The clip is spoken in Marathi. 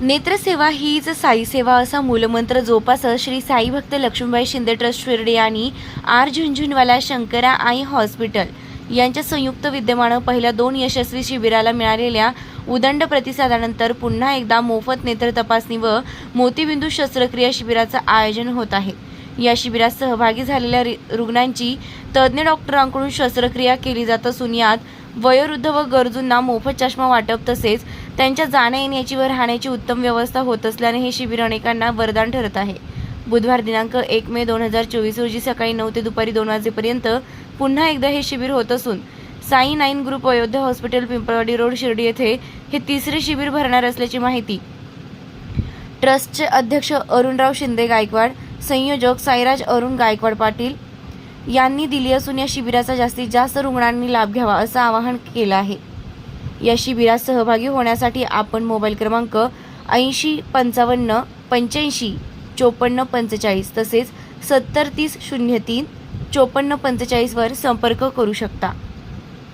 नेत्रसेवा हीच साई सेवा असा मूलमंत्र जोपासत श्री साई भक्त लक्ष्मीबाई शिंदे ट्रस्ट शिर्डी आणि R Jhunjhunwala Shankara eye hospital यांच्या संयुक्त विद्यमानं पहिल्या दोन यशस्वी शिबिराला मिळालेल्या उदंड प्रतिसादानंतर पुन्हा एकदा मोफत नेत्र तपासणी व मोतीबिंदू शस्त्रक्रिया शिबिराचं आयोजन होत आहे. या शिबिरात सहभागी झालेल्या रुग्णांची तज्ज्ञ डॉक्टरांकडून शस्त्रक्रिया केली जात असून यात वयोवृद्ध व गरजूंना मोफत चष्मा वाटप तसेच त्यांच्या जाण्या येण्याची व राहण्याची उत्तम व्यवस्था होत असल्याने हे शिबिर अनेकांना वरदान ठरत आहे. बुधवार दिनांक एक मे दोन हजार चोवीस रोजी सकाळी नऊ ते दुपारी दोन वाजेपर्यंत पुन्हा एकदा हे शिबिर होत असून Sai nine group Ayodhya hospital Pimpalwadi road Shirdi येथे हे तिसरे शिबिर भरणार असल्याची माहिती ट्रस्टचे अध्यक्ष अरुणराव शिंदे गायकवाड संयोजक साईराज अरुण गायकवाड पाटील यांनी दिली असून या शिबिराचा जास्तीत जास्त रुग्णांनी लाभ घ्यावा असं आवाहन केलं आहे. या शिबिरात सहभागी होण्यासाठी आपण मोबाईल क्रमांक ऐंशी पंचावन्न पंच्याऐंशी चोपन्न पंचेचाळीस तसेच सत्तर तीस शून्य तीन चोपन्न पंचेचाळीसवर संपर्क करू शकता.